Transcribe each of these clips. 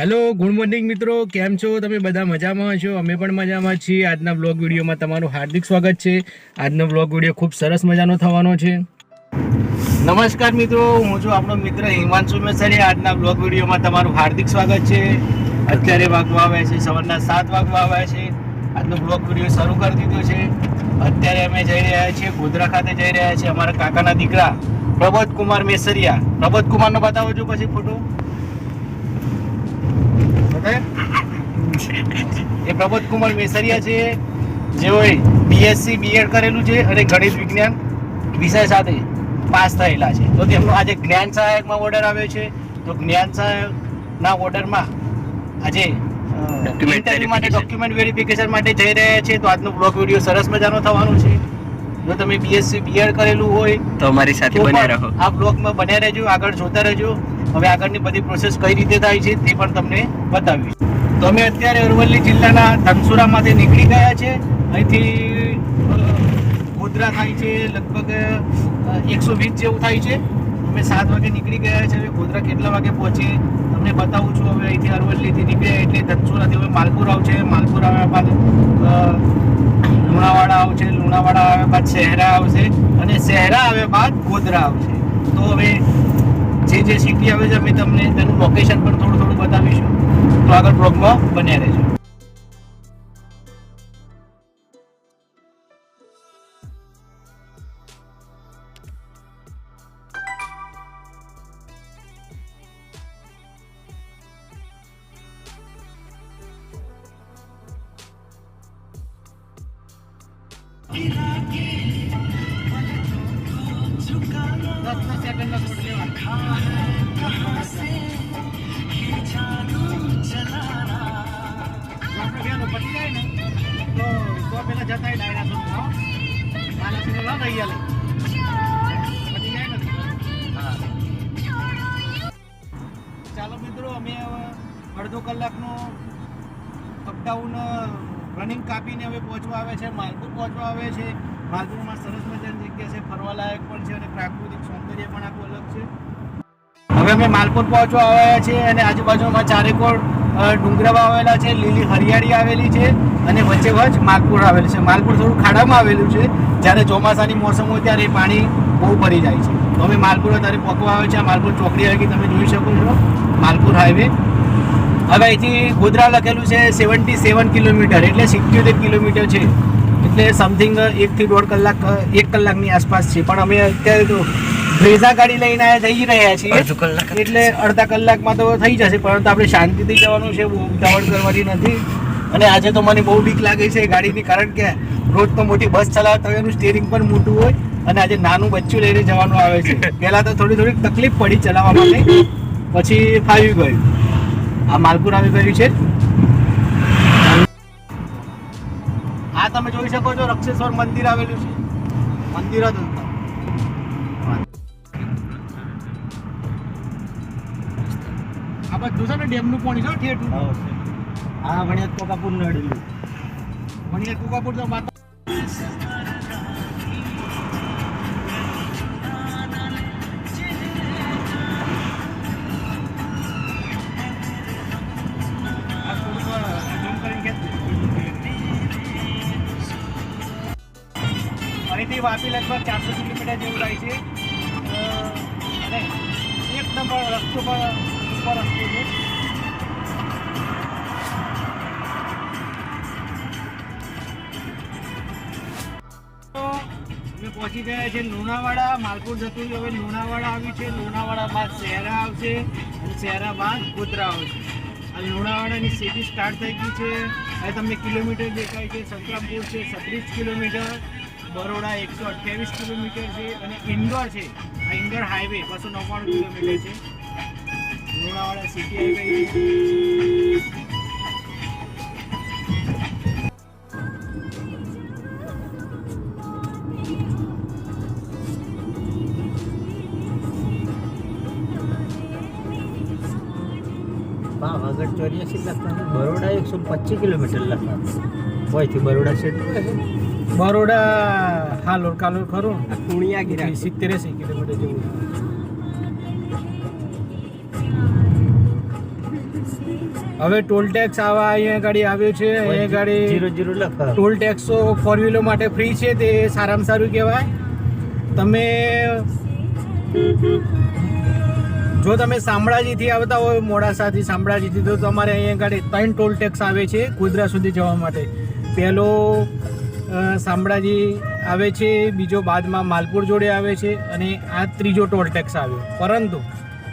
Hello good morning મિત્રો. કેમ છો? તમે બધા મજામાં છો અમે પણ મજામાં છીએ. આજના બ્લોગ વિડીયોમાં તમારું હાર્દિક સ્વાગત છે. આજનો બ્લોગ વીડિયો ખૂબ સરસ મજાનો થવાનો છે. નમસ્કાર મિત્રો. હું છું આપણો મિત્ર હિમાંશુ મેસરી આજના બ્લોગ વિડીયોમાં તમારું હાર્દિક સ્વાગત છે. અત્યારે વાગવા આવ્યા છે, સવારના સાત વાગવા આવ્યા છે. આજનો બ્લોગ વીડિયો શરૂ કરી દીધો છે. અત્યારે અમે જઈ રહ્યા છીએ ગોધરા ખાતે જઈ રહ્યા છીએ અમારા કાકાના દીકરા પ્રબોધ કુમાર મેસરિયા. પ્રબોધ કુમારનો બતાવો છો પછી ફોટો? એ પ્રબોધ કુમાર મેસરિયા છે જેઓએ બીએસસી બીએડ કરેલું છે અને ગણિત વિજ્ઞાન વિષય સાથે પાસ થયેલા છે. તો તેમનો આજે જ્ઞાન સહાયકમાં ઓર્ડર આવ્યો છે. તો જ્ઞાન સહાયકના ઓર્ડરમાં આજે ઇન્ટરવ્યુ માટે ડોક્યુમેન્ટ વેરિફિકેશન માટે જઈ રહ્યા છે. તો આજનો બ્લોગ વીડિયો સરસ મજાનો થવાનો છે. જો તમે બીએસસી બીએડ કરેલું હોય તો અમારી સાથે બન્યા રહો. આ બ્લોગમાં બન્યા રહેજો આગળ જોતા રહેજો. હવે આગળની બધી પ્રોસેસ કઈ રીતે થાય છે તે પણ તમને બતાવીશ. તો અમે અત્યારે અરવલ્લી જિલ્લાના ધનસુરામાંથી નીકળી ગયા છે. અહીંથી ગોધરા થાય છે, લગભગ એકસો વીસ જેવું થાય છે. અમે સાત વાગે નીકળી ગયા છે. હવે ગોધરા કેટલા વાગે પહોંચીએ તમને બતાવું છું. હવે અહીંથી અરવલ્લીથી નીકળ્યા એટલે ધનસુરાથી હવે માલપુર આવશે. માલપુર આવ્યા બાદ લુણાવાડા આવશે. લુણાવાડા આવ્યા બાદ શહેરા આવશે. અને શહેરા આવ્યા બાદ ગોધરા આવશે. તો હવે જે જે સિટી આવે છે, અમે તમને તેનું લોકેશન પણ થોડું થોડું બતાવીશું. તો આગળ બ્લોગમાં બન્યા રહેજો. દસ સેકન્ડના શોટ લેવાના આપણે વહેલું પતી જાય ને તો તો પેલા જતાય ડાયરા શોટ હો માલા સિને ના રહી આલે પતી જાય ને હા ચાલો મિત્રો, અમે અડધો કલાકનો અપડાઉન રનિંગ કાપીને હવે પહોંચવા આવે છે, માલપુર પહોંચવા આવે છે. માલપુરમાં સરસ મજાની જગ્યા છે ફરવાલાયક પણ છે અને પ્રાકૃતિક સૌંદર્ય પણ આખું અલગ છે. હવે અમે માલપુર પહોંચવા આવ્યા છીએ અને આજુબાજુમાં ચારેકોર અ, આવેલા છે લીલી હરિયાળી આવેલી છે અને વચ્ચે વચ્ચ માલપુર આવેલું છે. માલપુર થોડું ખાડામાં આવેલું છે. જ્યારે ચોમાસાની મોસમ હોય ત્યારે પાણી બહુ ભરી જાય છે. તો અમે માલપુર અત્યારે પકવા આવે છે આ માલપુર ચોકડી આગળ તમે જોઈ શકો છો. માલપુર હાઈવે. હવે અહીંથી ગોધરા લખેલું છે સેવન્ટી સેવન કિલોમીટર એટલે સિત્યોતેર કિલોમીટર છે. એટલે સમથિંગ એકથી દોઢ કલાક એક કલાકની આસપાસ છે. પણ અમે અત્યારે તો બ્રેઝા ગાડી લઈને આયા જઈ રહ્યા છીએ. એટલે અડધા કલાકમાં તો થઈ જશે પરંતુ આપણે શાંતિથી જવાનું છે બહુ ઉતાવળ કરવાની નથી. અને આજે તો મને બહુ બીક લાગે છે ગાડીની કારણ કે રોજ તો મોટી બસ ચલાવતા હોય એનું સ્ટેરિંગ પણ મોટું હોય અને આજે નાનું બચ્ચું લઈને જવાનું આવે છે. પહેલાં તો થોડી થોડી તકલીફ પડી ચલાવવા માટે. પછી ફાવી ગયું. આ માલપુર આવી ગયું છે. આ તમે જોઈ શકો છો રક્ષેશ્વર મંદિર આવેલું છે. મંદિર જ હતું. આ બધું છે ને ડેમનું પાણી છે ઠેઠું. હા ભણ્યા કોકાપુર નડેલું. વણિયા કોકાપુર તો એકદમ para તો અમે પહોંચી ગયા છે લુણાવાડા, માલપુર જતું હવે લુણાવાડા આવ્યું છે. લુણાવાડા બાદ શહેરા આવશે અને શહેરા બાદ ગોધરા આવશે. અને લુણાવાડાની સિટી સ્ટાર્ટ થઈ ગઈ છે. હવે તમને કિલોમીટર દેખાય છે. સંતરામપુર છે, છત્રીસ કિલોમીટર. બરોડા એકસો અઠ્યાવીસ કિલોમીટર છે. અને ઇન્દોર છે આ ઇન્દોર હાઈવે બસો નવ્વાણું કિલોમીટર છે. લુણાવાડા સિટી હાઈવે પાવાગઢ ચોર્યાસી લખવાનું બરોડા એકસો પચીસ કિલોમીટર લખવાનું હોયથી બરોડા છે બરોડા હાલોર કાલોર ખરું આ કુણિયા ગીરા સિત્તેર એસી કિલોમીટર. હવે ટોલ ટેક્સ આવા અહીંયા ગાડી આવ્યો છે અહીંયા ગાડી જીરો જીરો લખા. ટોલ ટેક્સો ફોર વ્હીલર માટે ફ્રી છે તે સારામાં સારું કહેવાય. તમે જો તમે શામળાજીથી આવતા હોય મોડાસાથી શામળાજીથી તો તમારે અહીંયા ગાડી ત્રણ ટોલ ટેક્સ આવે છે ગોધરા સુધી જવા માટે. પહેલો શામળાજી આવે છે બીજો બાદમાં માલપુર જોડે આવે છે અને આ ત્રીજો ટોલ ટેક્સ આવ્યો પરંતુ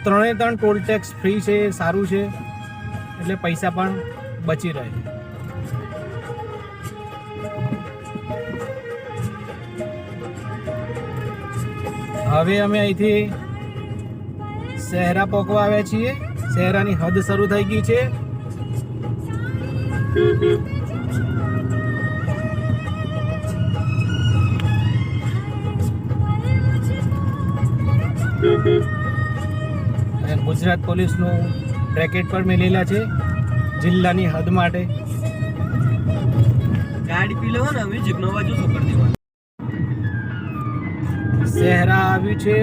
ત્રણે ત્રણ ટોલ ટેક્સ ફ્રી છે સારું છે. એટલે પૈસા પણ બચી રહે. હવે અમે અહીંથી શહેરા પોકવા આવ્યા છીએ. શહેરાની હદ શરૂ થઈ ગઈ છે. ગુજરાત પોલીસનું બ્રેકેટ પણ મેલેલા છે જિલ્લાની હદ માટે. ગાડી પી લેવો ને અમે જીપનો બાજુ શું દેવાનું શહેરા આવ્યું છે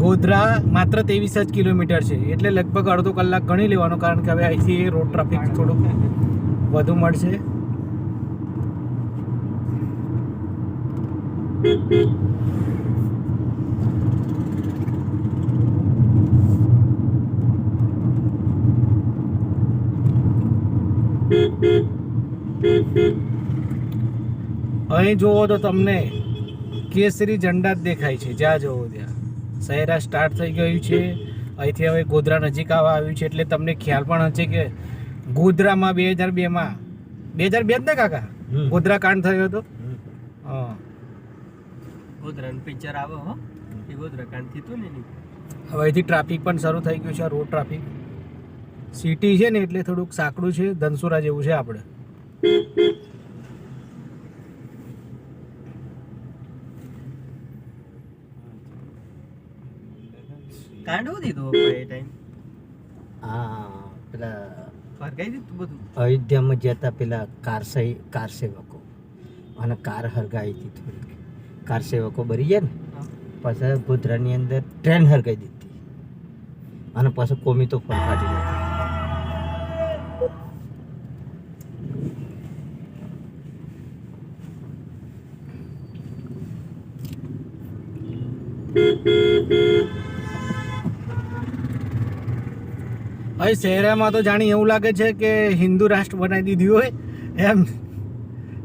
ગોધરા માત્ર ત્રેવીસ જ કિલોમીટર છે એટલે લગભગ અડધો કલાક ગણી લેવાનો કારણ કે હવે અહીંથી રોડ ટ્રાફિક થોડુંક વધુ મળશે. અહીં જુઓ તો તમને કેસરી ઝંડા જ દેખાય છે. જ્યાં જુઓ ત્યાં. સહેરા સ્ટાર્ટ થઈ ગયું છે. અહીંથી હવે ગોધરા નજીક આવવા આવ્યું છે. એટલે તમને ખ્યાલ પણ હશે કે ગોધરામાં બે હજાર બેમાં બે હજાર બે જ ને કાકા? ગોધરા કાંડ થયો હતો? હા. ગોધરાનું પિક્ચર આવે હો. એ ગોધરા કાંડ થયું ને હવે અહીંથી ટ્રાફિક પણ શરૂ થઈ ગયું છે. રોડ ટ્રાફિક સિટી છે ને એટલે થોડુંક સાંકડું છે ધનસુરા જેવું છે આપણે. કાંડ એ ટાઈમ પેલા ફરકાઈ દીધું બધું? અયોધ્યામાં જતા પેલા કાર સહી કાર સેવકો. અને કાર હરગાઈ હતી કાર સેવકો બરી ગયા ને? પછી ગોધરાની અંદર ટ્રેન હરગાઈ દીધી. અને પછી કોમી તો ફોન ફાટી ગયો અહીં શહેરામાં તો જાણી એવું લાગે છે કે હિન્દુ રાષ્ટ્ર બનાવી દીધું હોય, એમ.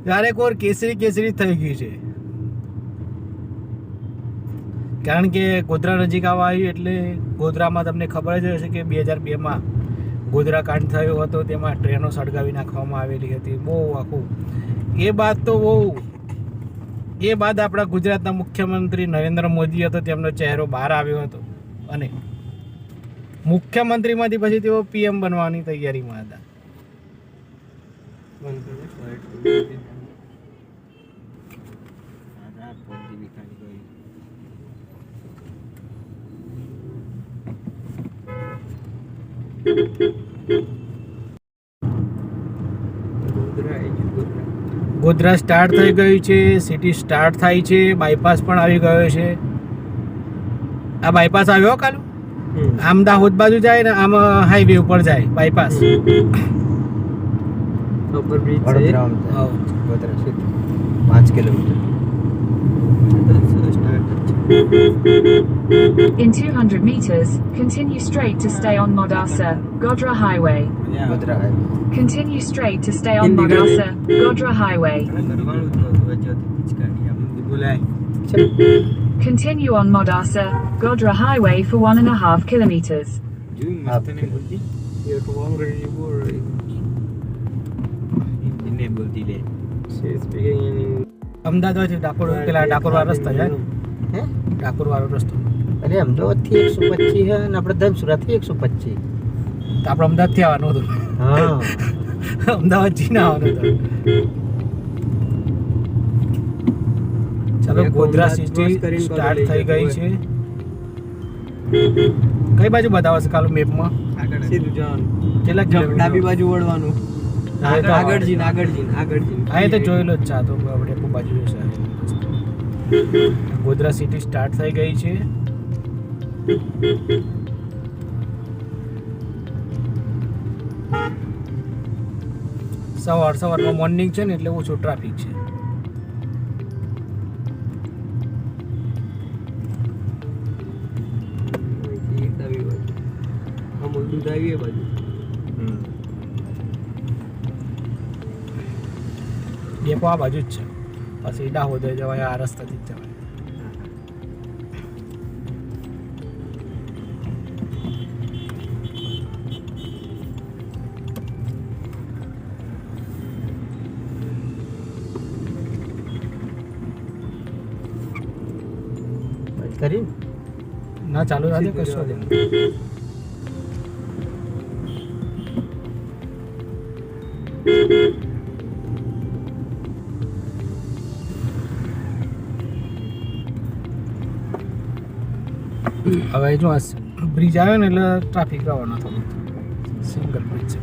જ્યારે કોર કેસરી કેસરી થઈ ગઈ છે. કારણ કે ગોધરા નજીક આવવા આવ્યું એટલે ગોધરામાં તમને ખબર જ હશે કે બે હજાર બેમાં ગોધરા કાંડ થયો હતો, તેમાં ટ્રેનો સળગાવી નાખવામાં આવેલી હતી. બહુ આખું. એ બાદ તો બહુ એ બાદ આપણા ગુજરાતના મુખ્યમંત્રી નરેન્દ્ર મોદી હતો તેમનો ચહેરો બહાર આવ્યો હતો. અને મુખ્યમંત્રીમાંથી પછી તેઓ પીએમ બનવાની તૈયારીમાં હતા. ગોધરા સ્ટાર્ટ થઈ ગયું છે સિટી સ્ટાર્ટ થાય છે બાયપાસ પણ આવી ગયો છે. આ બાયપાસ આવ્યો કાલ? આમ દાહોદ બાજુ જાય ને આમ હાઈવે ઉપર જાય બાયપાસ ઉપર બ્રિજ છે. ગોધરા સિટી પાંચ kilometre. In 200 meters, continue straight to stay on Modasa, Godra Highway. Continue straight to stay on Modasa, Godra Highway. Continue on Modasa, Godra Highway for one and a half kilometers. Ahmedabad Dakor પેલા ડાકોરવા રસ્તા છે હે ડાકોર વાળો રસ્તો. અરે અમદાવાદથી એકસો પચીસ છે અને આપણે ધનસુરાથી એકસો પચીસ. તો આપણે અમદાવાદથી આવવાનું હતું. હા. અમદાવાદ જઈને આવવાનું હતું. ચાલો ગોધરા સિટી સ્ટાર્ટ થઈ ગઈ છે. કઈ બાજુ બતાવશે કાલો મેપમાં? સીધું જવાનું. કેટલા ડાબી કિલોમીટર બાજુ વળવાનું. આગળ જઈને આગળ જઈને આગળ જઈને હા એ તો જોયેલો જ છે આ તો આપણે બાજુ છે. ગોધરા સિટી સ્ટાર્ટ થઈ ગઈ છે. સવાર સવારમાં મોર્નિંગ છે ને એટલે ઓછો ટ્રાફિક છે. ડેપો આ બાજુ જ છે. પછી દાહોદ જવાય આ રસ્તાથી જ જવાય બંધ કરી ના ચાલુ રાખે સીધું હવે જો આ બ્રિજ આવ્યો ને એટલે ટ્રાફિક આવવાનો થોડો સિંગલ બ્રિજ છે.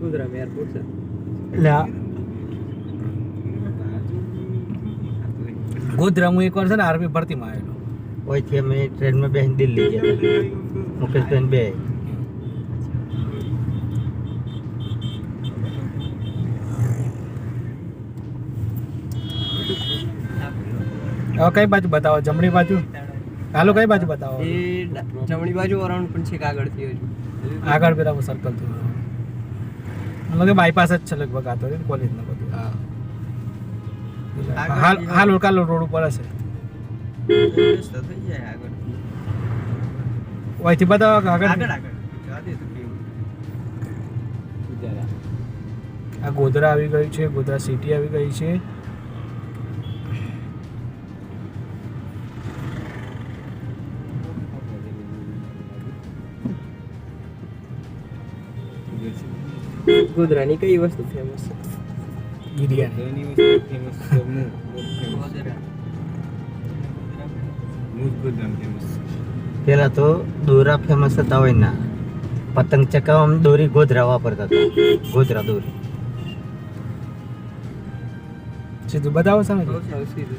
ગોધરામાં એરપોર્ટ છે. એટલે ગોધરા હું એકવાર છે ને આર્મી ભરતીમાં આવેલો. ઓયથી અમે ટ્રેનમાં બેસીને દિલ્હી ગયા. મુકેશબેન બે. હવે કઈ બાજુ બતાવો? જમણી બાજુ? હાલો કઈ બાજુ બતાવો? એ જમણી બાજુ અરાઉન્ડ પણ છે આગળથી હજુ. આગળ પેલા સર્કલથી મતલબ કે બાયપાસ જ છે લગભગ આ તો કોલેજ ને બધું. હા. હાલ હાલ કાલો રોડ ઉપર હશે. રસ્તો થઈ જાય આગળ. ઓયથી બતાવો આગળ? આગળ આ ગોધરા આવી ગયું છે ગોધરા સિટી આવી ગઈ છે. ગોધરાની કઈ વસ્તુ ફેમસ છે? બિરયાની. ગોધરા. પેલા તો દોરા ફેમસ હતા હોય ના. પતંગ ચકાવવામાં દોરી ગોધરા વાપરતા હતા. ગોધરા દોરી. સીધું બતાવો છે સીધું સારું સીધું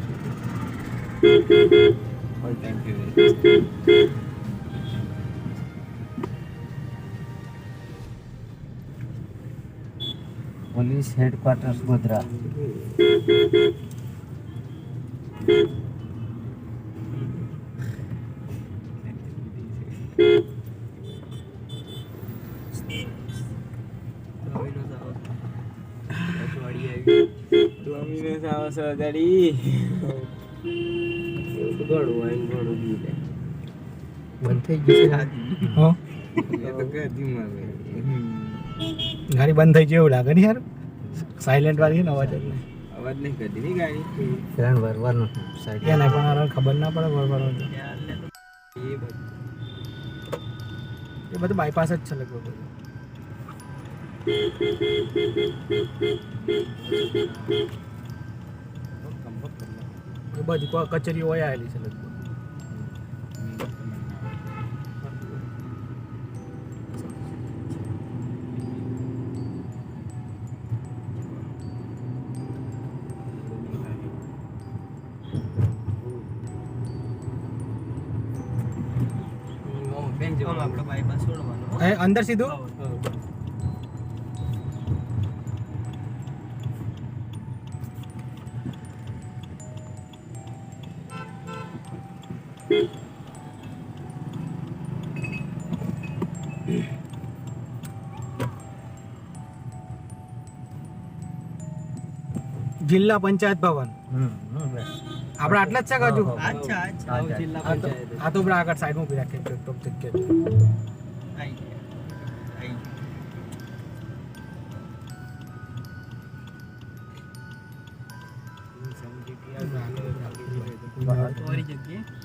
પોલીસ હેડક્વાર્ટર્સ ગોધરા. ડોમિનોઝ આવો રજવાડી આવી ડોમિનોઝ આવો છો ગાડી એવું તો ઘણું હોય ને ઘણું જીવે બંધ થઈ ગયું છે. હો. એ તો કે ધીમા ગાડી બંધ થઈ ગઈ એવું લાગે ને યાર. સાયલેન્ટ વાળી છે ને અવાજ જ નહીં. અવાજ નહીં કરતી ની ગાડી. ફેરાન વરવાનું સાઈડ ના પણ હારા ખબર ના પડે બરોબર એ બધું. એ બધું બાયપાસ જ છે લગભગ. બધું એ બાજુ કચેરી હોય આવેલી છે લગભગ. અંદર સીધું? જિલ્લા પંચાયત ભવન. આપણે આટલા જ છે કે હજુ? હા, હા. અચ્છા અચ્છા. જિલ્લા આ તો પંચાયત. આ તો પેલા આગળ સાઈડમાં ઊભી રાખીએ ટોપ જગ્યાએ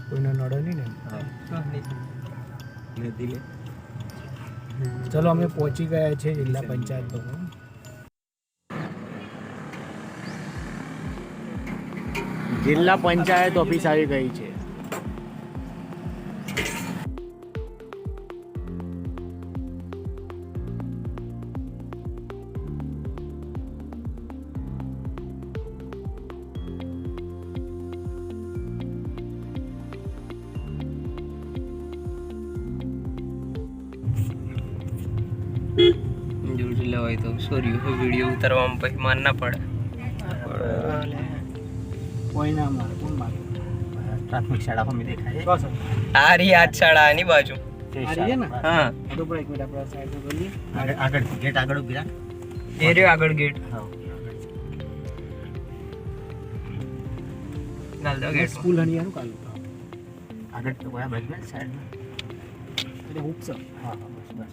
કોઈને નડો નહીં ચલો, અમે પહોંચી ગયા છે જિલ્લા પંચાયત જિલ્લા પંચાયત ઓફિસ આવી ગઈ છે. હોય તો સોરી વીડિયો ઉતારવામાં પછી માન ના પડે. મારે મારે? પ્રાથમિક શાળા અમે દેખાય આ આજ શાળા એની બાજુ. હા. આગળ આગળ ગેટ આગળ ઊભી રાખ. એ રહ્યો આગળ ગેટ હા. સ્કૂલ હણિયાનું કાલું આગળ તો કોઈ બાજુ સાઈડમાં. એટલે ઉપસ. હા, હા, બસ, બસ,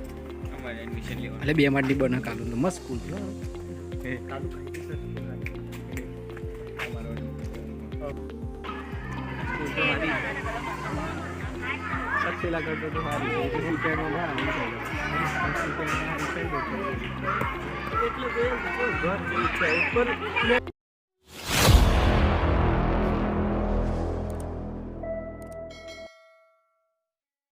ઓમ નમઃ શિવાય એટલે બે માટી બને કાલું તો મસ્ત સ્કૂલ છે જશે. કરતો તો સારી ઉપર